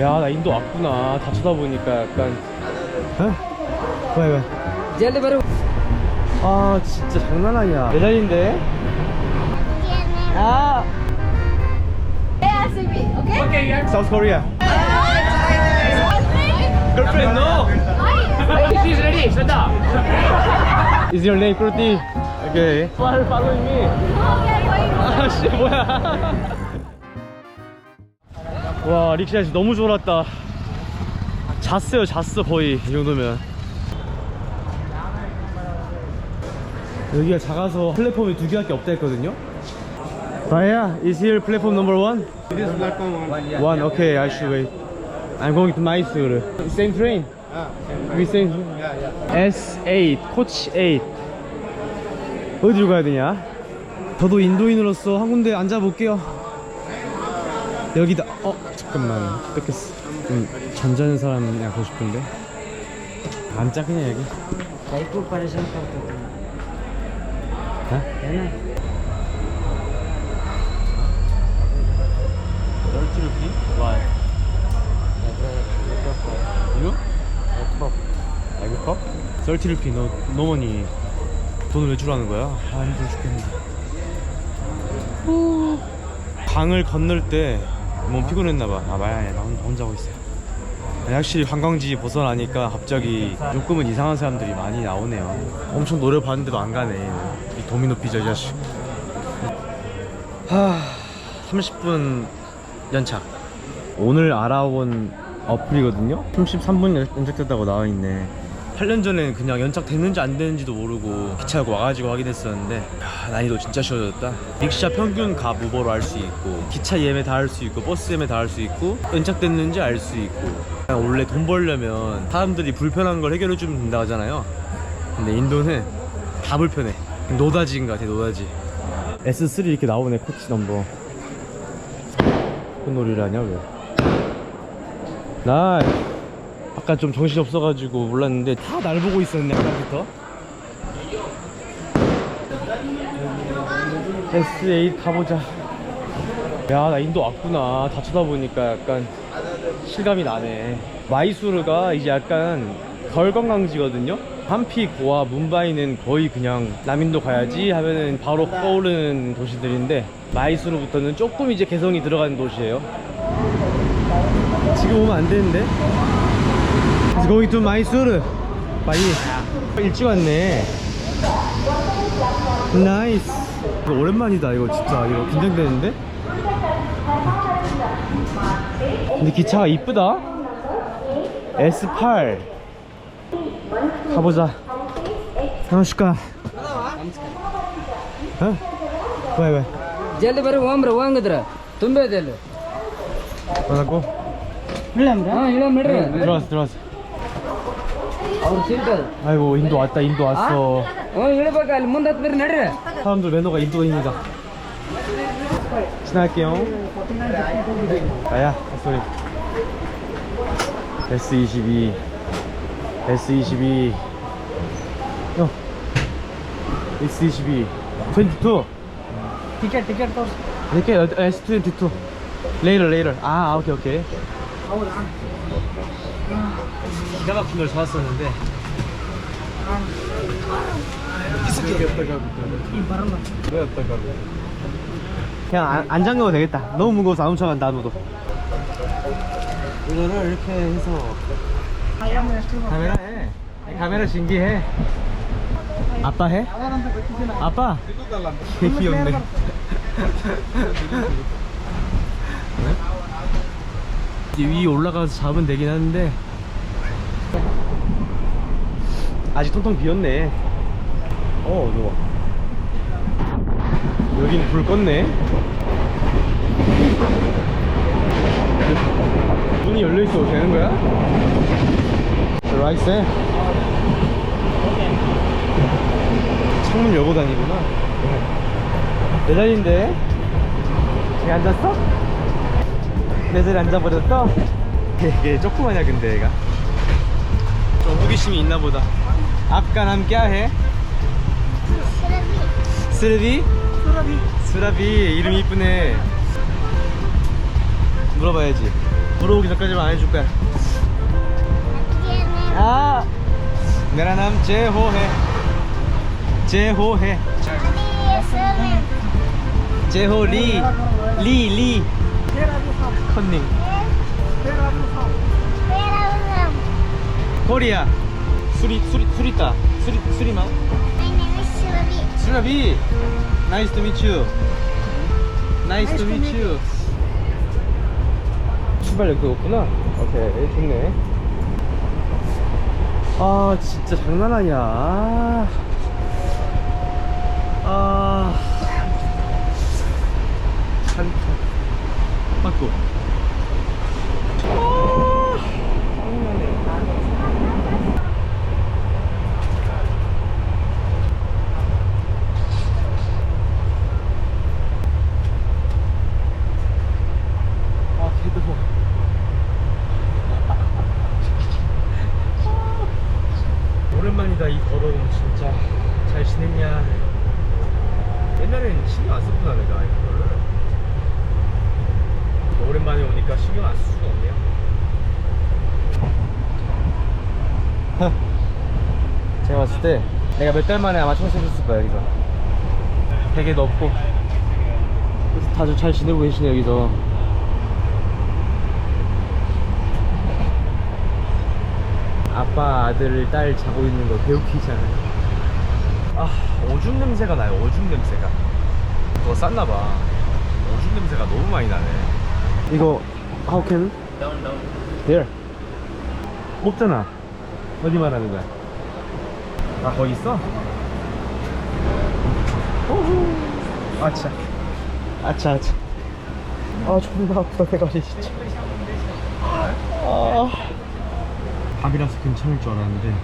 야, 나 인도 왔구나. 다 쳐다보니까 약간. 어? 왜, 왜? 젤리바로. 아, 진짜 장난 아니야. 내 자리인데? 아. ASAP, okay? Okay, yeah. South Korea. Girlfriend, no. She's ready. Shut up. Is your name Kruti? Okay. Why are following me? Oh, yeah, going. 아, 씨, 뭐야. 와 릭샤씨 너무 졸았다 잤어요 잤어 거의 이 정도면 여기가 작아서 플랫폼이 두 개밖에 없다 했거든요 Raya, is here platform number one? This platform one. Yeah. One, okay, I should wait. I'm going to Mysore. Same train? Ah, We same. yeah, yeah. S8, 코치 8. 어디로 가야 되냐? 저도 인도인으로서 한 군데 앉아볼게요. 여기다 어 잠깐만 뺏겼어 음, 좀 잠자는 사람 약고 싶은데 안 작냐 여기? 나 입고 빨리 생각하고 어? 얘는 널티 루피? 썰티 루피 너 너머니 돈을 왜 주라는 거야? 아 힘들어 죽겠네 방을 건널 때 몸 피곤했나봐. 아 마야 나 혼자, 하고 있어요 아니, 확실히 관광지 벗어나니까 갑자기 조금은 이상한 사람들이 많이 나오네요. 엄청 노려봤는데도 안 가네. 이 도미노 피자 이 자식. 하 30분 연착 오늘 알아본 어플이거든요? 33분 연착됐다고 나와있네 8년 전엔 그냥 연착 됐는지 안 됐는지도 모르고 기차 타고 와가지고 확인했었는데 야, 난이도 진짜 쉬워졌다. 릭샤 평균 값 우버로 할수 있고 기차 예매 다 할 수 있고 버스 예매 다 할 수 있고 연착됐는지 알 수 있고. 그냥 원래 돈 벌려면 사람들이 불편한 걸 해결해 주면 된다 하잖아요. 근데 인도는 다 불편해. 노다지인 것 같아 노다지. S3 이렇게 나오네 코치 넘버. 그 놀이를 하냐 왜? 나 아까 좀 정신이 없어가지고 몰랐는데 다 날 보고 있었네 아까부터. S8 가보자. 야 나 인도 왔구나. 다 쳐다보니까 약간 실감이 나네. 마이수르가 이제 약간 덜 관광지거든요? 함피, 고아, 문바이는 거의 그냥 남인도 가야지 하면은 바로 떠오르는 도시들인데 마이수르부터는 조금 이제 개성이 들어가는 도시예요. 지금 오면 안 되는데 It's going to Mysore. 빨리. 일찍 왔네. 나이스. 오랜만이다 이거 진짜 이거 긴장되는데. 근데 기차가 이쁘다. S8. 가보자. 상하실까? 응? 어? 왜 왜? ಜಲ್ದಿ ಬರ್ರಿ ಹೋಗ್ರಿ ಹೋಗಂಗಿದ್ರ 뭐라고? 들어왔어 들어왔어. ಅವ್ರು ಸಿಗ್ತದ 아이고 인도 왔다 인도 아? 왔어. 어, ಹ್ಞೂ ಇಳ್ಬೇಕು ಅಲ್ಲಿ ಮುಂದೆ ಹತ್ತೀರಿ ನಡ್ರಿ. 사람들 매너가 인도인이다. 지나갈게요. 아야 소리. S22. S22. 어. S22. 22 ಟಿಕೆಟ್ ಟಿಕೆಟ್ ತೋರಿಸಿ. 이렇게 S22. 레이럴 레이럴. 아, 아 오케이 오케이. ಹೌದಾ? 기가 막힌 걸 사왔었는데. 그냥 안, 안 잠겨도 되겠다. 너무 무거워서 안 훔쳐간다 아무도 이거를 이렇게 해서 카메라 해. 카메라 신기해. 아빠 해? 아빠? 개 귀엽네. 위에 올라가서 잡으면 되긴 하는데 아직 통통 비었네. 어 어두워. 여긴 불 껐네. 문이 열려있어도 되는 거야? 라이스 창문 열고 다니구나. 내 자리인데? 여기 앉았어? 내 자리에 앉아버렸어? 얘 조그마냐 근데 얘가 좀 호기심이 있나 보다 아까 남 क्या है 스르비 수라비 수라비 이름 이쁘네 물어봐야지 물어보기 전까지만 안 해줄 거야 아 मेरा नाम जय हो है जय हो है जय हो 리 리, 리 컨닝 코리아 수리 수리 수리타 수리 수리마? 수라비. 나이스 투 미츠 나이스 투 미츠 출발역 그거구나. 오케이 좋네. 아 진짜 장난 아니야. 아, 아. 찬찬 맞고 아 개더워 오랜만이다 이 더러움 진짜 잘 지냈냐 옛날엔 신경 안 썼구나 내가 이거를 오랜만에 오니까 신경 안 쓸 수가 없네요 제가 봤을 때 내가 몇 달 만에 아마 청소해줬을 거야 여기서. 베개도 없고. 그래서 다들 잘 지내고 계시네 여기서. 아빠 아들 딸 자고 있는 거 개웃기잖아요 아 오줌 냄새가 나요 오줌 냄새가. 그거 쌌나봐. 오줌 냄새가 너무 많이 나네. 이거 how can? down down. There. 없잖아. 어디 말하는 거야 아 거기 있어? 오호. 아차. 아차 아차. 아 존나 아프다 대가리 진짜. 아. 밥이라서 괜찮을 줄 알았는데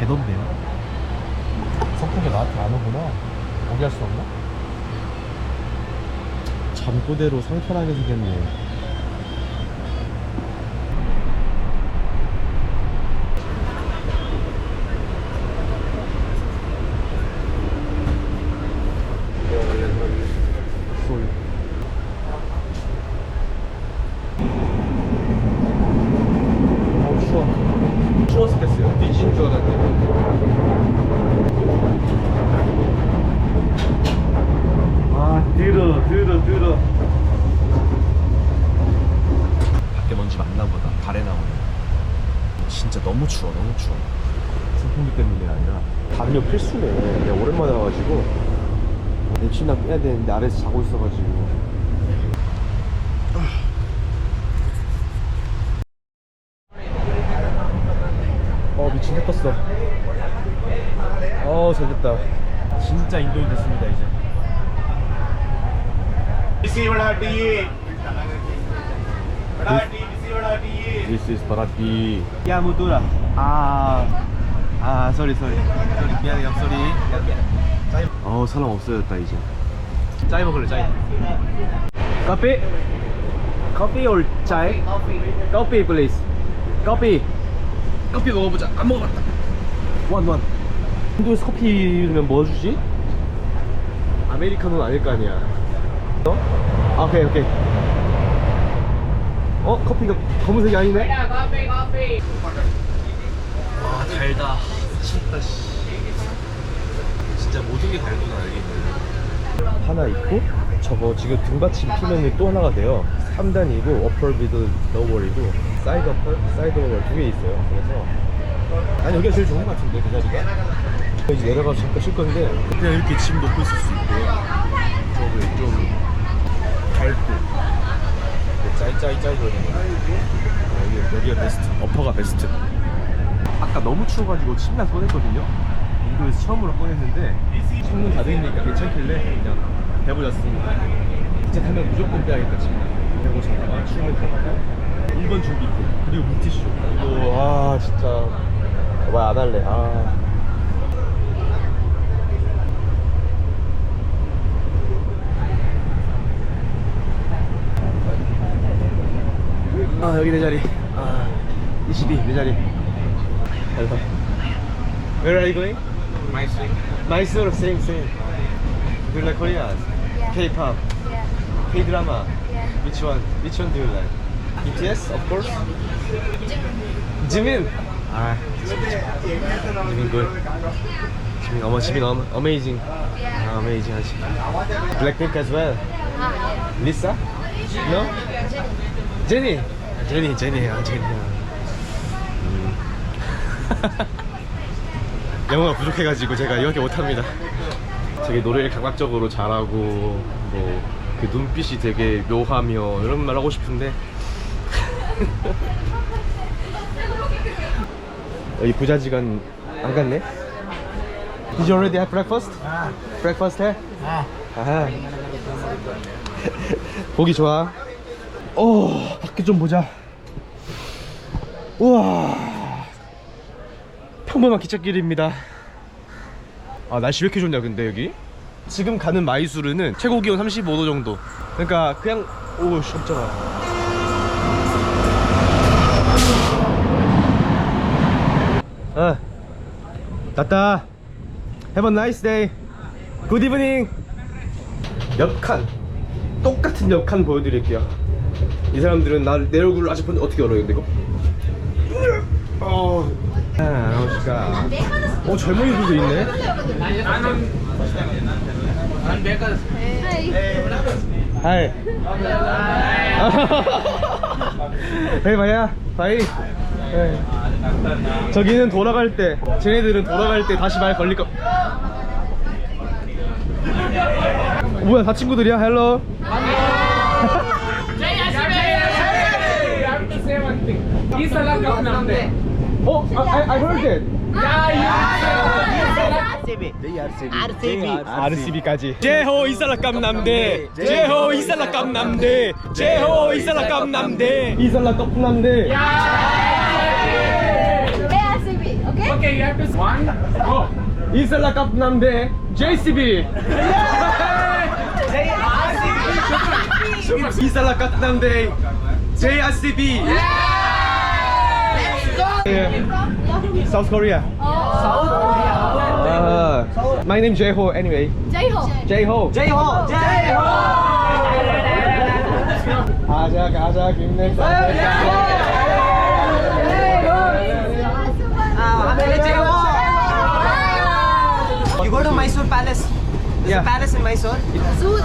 개덥네요? 석국이 나한테 안 오구나. 오게 할수 없나? 잠꼬대로 상편하게 생겼네 소리 어 추워 추워서 됐어요 뒤진 줄 알았는데 아 들어 들 어. 밖에 먼지 많나 보다. 발에 나오네. 진짜 너무 추워 너무 추워. 선풍기 때문이 아니라 담요 필수네. 내가 오랜만에 와가지고. 내 침낭 빼야 되는데 아래에서 자고 있어가지고. 어 미친 해 떴어. 어 잘됐다. 진짜 인도인 됐습니다 이제 This is 바라티 야 무도라. 아아 쏘리 쏘리 쏘리 미안해요 쏘리 짜이 어 사람 없어졌다 이제. 짜이 먹을래 짜이? 커피? 커피 or 짜이? 커피 please. 커피. 커피 먹어보자. 안 먹어봤다. 원 원 인도에서 커피면 뭐 주지? 아메리카노는 아닐 거 아니야. 어? 아, 오케이 오케이. 어? 커피가 검은색이 아니네? 아 달다. 미쳤다 씨. 진짜 모든 게 달구나 알겠네 하나 있고 저거 지금 등받침 피면이 또 하나가 돼요. 3단이고 어퍼 미드 로월이고 사이드 어퍼 사이드 로월 두개 있어요. 그래서 아니 여기가 제일 좋은 것 같은데 그 자리가? 이제 내려가서 잠깐 쉴 건데 그냥 이렇게 짐 놓고 있을 수 있고 저기 좀 밝고. 짜이짜이짜이 거리는 거 여기, 여기가 베스트 어퍼가 베스트. 아까 너무 추워가지고 침낭 꺼냈거든요. 인도에서 처음으로 꺼냈는데 창문 닫으니까 괜찮길래 그냥 배불렸습니다. 이제 타면 무조건 빼야겠다 침낭. 그리고 잠깐만 추우면 타고 1번 준비고 그리고 물티슈. 이거 아 진짜. 말 안 할래. 아 아 여기 내 자리 아 22, 내 자리 hello Where are you going? Mysore. Mysore, same, same Do you like Korean? Yeah. K-pop? Yeah. K-drama? Yeah. Which one? Which one do you like? BTS, of course. Jimin. 아, Jimin good. Jimin, 어머, Jimin 어머, amazing. 아, amazing 하지. Blackpink as well. Lisa? No? Jenny. 아, Jenny, Jenny, 아, Jenny. 음. 영어가 부족해가지고 제가 이렇게 못합니다. 되게 노래를 감각적으로 잘하고 뭐 그 눈빛이 되게 묘하며 이런 말 하고 싶은데 여기 부자지간 안 갔네? Did you already have breakfast? Breakfast 해? 아하. 보기 좋아. 오, 밖에 좀 보자. 우와. 평범한 기찻길입니다. 아, 날씨 왜 이렇게 좋냐, 근데 여기? 지금 가는 마이수르는 최고 기온 35도 정도. 그러니까 그냥 오, 씨, 깜짝아. 어. 갔다. Have a nice day. Good evening. 옆칸. 똑같은 옆칸 보여드릴게요. 이 사람들은 나, 내 얼굴을 아직 본 어떻게 알아요, 근데 이거? 어. 아, 나오시까. 어, 젊은이들도 있네. 하이. 마야. 바이. 네. 저기는 돌아갈 때, 쟤네들은 돌아갈 때 다시 말 걸릴 거. 뭐야, 다 친구들이야? 헬로. 어, I, I heard it. RCB까지. 제호 이살라감 남대. 제호 이살라감 남대. 제호 이살라감 남대. 이살라 떡 남대. ARCB, okay? 이살라감 남대. JCB. 이살라감 남대. JRCB. South Korea. Uh, my name J-Ho anyway. Jai-Ho. J-Ho. J-Ho. J-Ho. 가자 가자 김내사. You go to Mysore Palace. There's Yeah. a palace in Mysore. Zoo.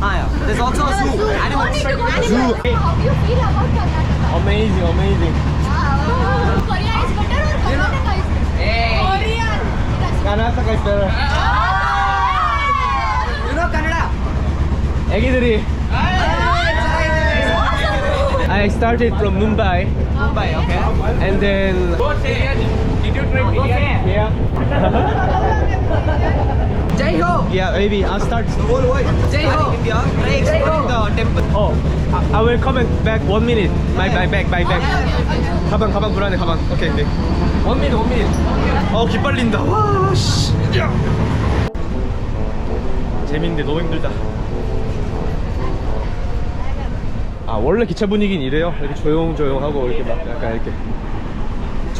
Ah, yeah. There's also a zoo. Animal. Zoo. How do you feel about Karnataka? Amazing, amazing. Wow. Korea is better or Karnataka is better? Korean. Karnataka is better. You know Kannada? 애기들이. I started from Mumbai Mumbai, okay. and then yeah. Jai Ho! yeah, maybe I'll start. The whole world. Jai Ho! Try exploring the temple. Oh, I, I will come back one minute. My my bag, my bag. 가방 가방 불안해 가방. 오케이 오케이. One minute, one minute. 어 기빨린다. 와 씨. 야. 재밌는데 너무 힘들다. 아 원래 기차 분위기는 이래요. 이렇게 조용조용하고 이렇게 막 약간 이렇게.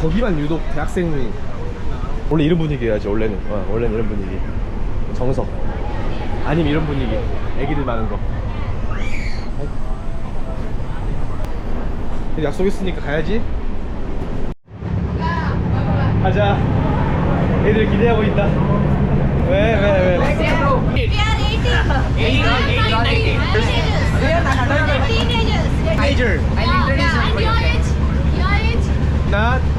저기만 유독 대학생이 원래 이런 분위기여야지 원래는. 어, 원래는 이런 분위기. 정석. 아니면 이런 분위기. 애기들 많은 거. 근데 약속 있으니까 가야지. 가자. 애들 기대하고 있다. 왜, 왜, 왜? We are 18. 18. Teenagers. Major. Yeah, yeah. And your age? Your age? 나 거짓말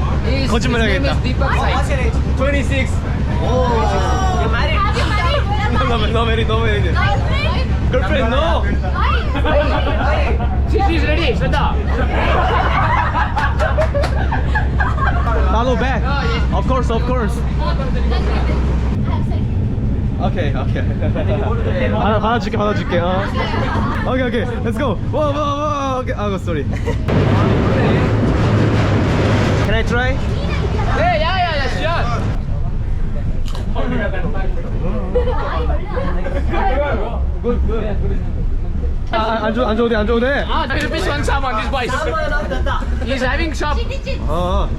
하겠다. What's your age? 26. You're married? Have you married? 너, 너, 너 메리, 너 메리. Girlfriend? Girlfriend, no. Why? 나도 back. Of course, of course. Have sex. 오케이, 오케이. 받아, 받아줄게, 받아줄게. 어. 오케이, 오케이. Let's go. 와, 와, 와. 오케이. 아, sorry. Can I try? Good, good. 아, 아, 안 줘, 안 돼, 안 돼. Ah, there is one someone, this boy. He's having shop. 어.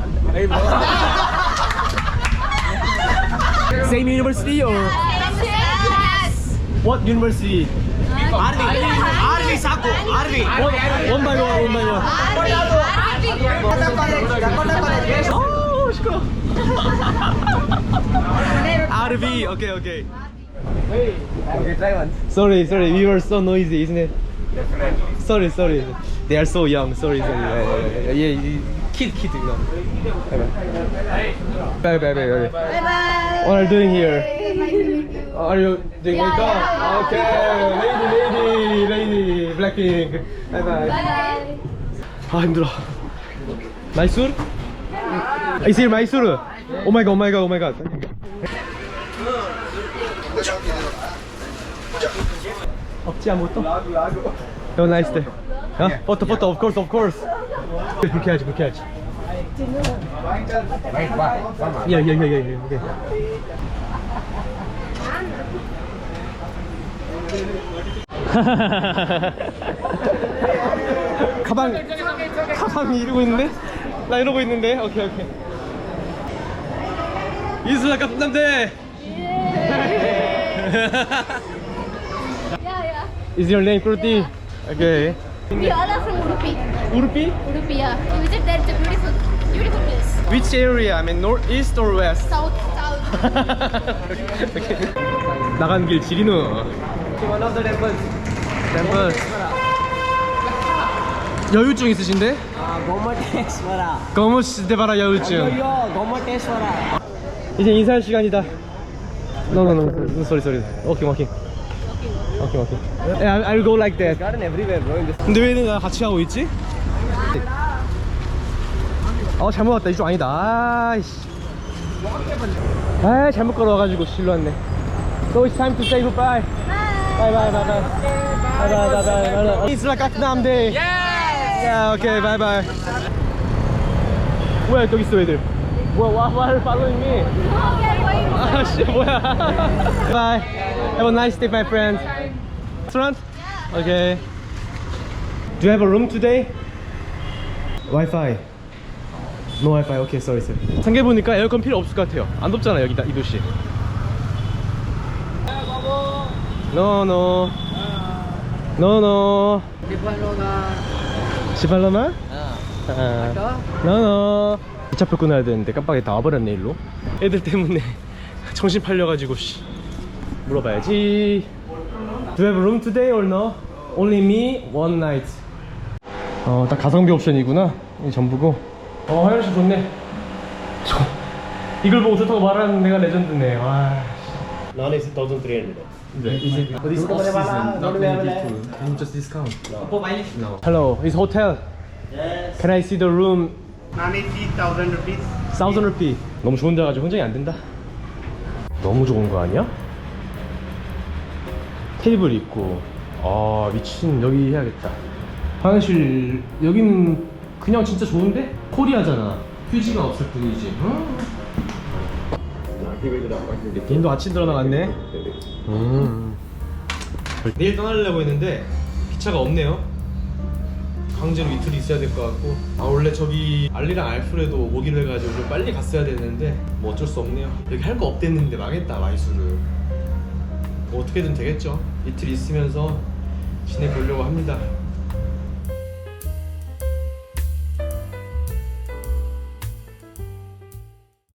Same university or Yes. what university? Army. Army. RV ಸಾಕು RV One by one, one by one. Oh, 시끄러. RV, okay, okay. Okay, try once. Sorry, sorry, we were so noisy, isn't it? Sorry, sorry. They are so young. Sorry, sorry. Yeah, yeah, yeah, yeah. Kid, kid, you know. Bye, bye, bye, bye. Bye bye. What are you doing here? Are you doing makeup? Okay, lady, lady, lady, Blackpink. Bye, bye. Bye. 아 힘들어. 마이술? Here 마이술? Oh my god, oh my god, oh my god. 없지 아무것도? A nice day. 어? 포토 포토 of course of course. 그렇게 하지 그렇게 하지. 예예예예 예. 가방 가방이 이러고 있는데? 나 이러고 있는데? 오케이 오케이 이슬아 깜남대 Yeah, yeah. Is your name Kruti? Okay We all are from Udupi. 우르피? Udupi, yeah. You visit there, it's a beautiful, beautiful place. Which area? I mean north, east or west? South, south. 오케이. 나간 길 지리누 One of the temples. 템플 여유증 있으신데? Uh. 거무시 대바라 여유증 Yo, Gomateshwara. 이제 인사할 시간이다. No, no, no. Sorry, sorry. Okay, okay. Okay, okay. Yeah, I'll go like that. Garden everywhere, bro. In this. 근데 왜 내가 같이 하고 있지? 어 잘못 왔다 이쪽 아니다 아이씨 아 잘못 걸어와가지고 실로 왔네 So it's time to say goodbye Bye bye bye bye Bye bye bye bye bye It's like Gangnam Day Yeah okay bye bye 뭐야 저기 있어 애들 뭐야 why why are you following me Okay, going. 아씨 뭐야 Bye Have a nice day my friend Restaurant? Okay Do you have a room today? Wi-Fi No Wi-Fi okay sorry sorry 생각해보니까 에어컨 필요 없을 것 같아요 안 덥잖아 여기 이 도시 No no No no 시발로마? 아. No no 기차표 끊어야 되는데 깜빡이 다 와버렸네 일로. 애들 때문에 정신 팔려가지고 씨. 물어봐야지. Do you have room today or no? Only me, one night. 어, 딱 가성비 옵션이구나 이 전부고. 어 화장실 좋네. 저, 이걸 보고 좋다고 말하는 내가 레전드네. 와 Non AC 1300. 네, it's. Hello, is hotel? Yes. Can I see the room? Non AC 1000 rupees. thousand rupee. 너무 좋은 데 가지고 혼정이 안 된다. 너무 좋은 거 아니야? 테이블 있고, 아 미친 여기 해야겠다. 화장실 여기는 그냥 진짜 좋은데? 코리아잖아. 휴지가 없을 뿐이지. 응? 인도 아침 들어나갔네. 음. 내일 떠나려고 했는데 기차가 없네요. 강제로 이틀 있어야 될 것 같고 아 원래 저기 알리랑 알프레도 오기로 해가지고 좀 빨리 갔어야 되는데 뭐 어쩔 수 없네요 여기 할 거 없댔는데 망했다 마이수를 뭐 어떻게든 되겠죠 이틀 있으면서 지내보려고 합니다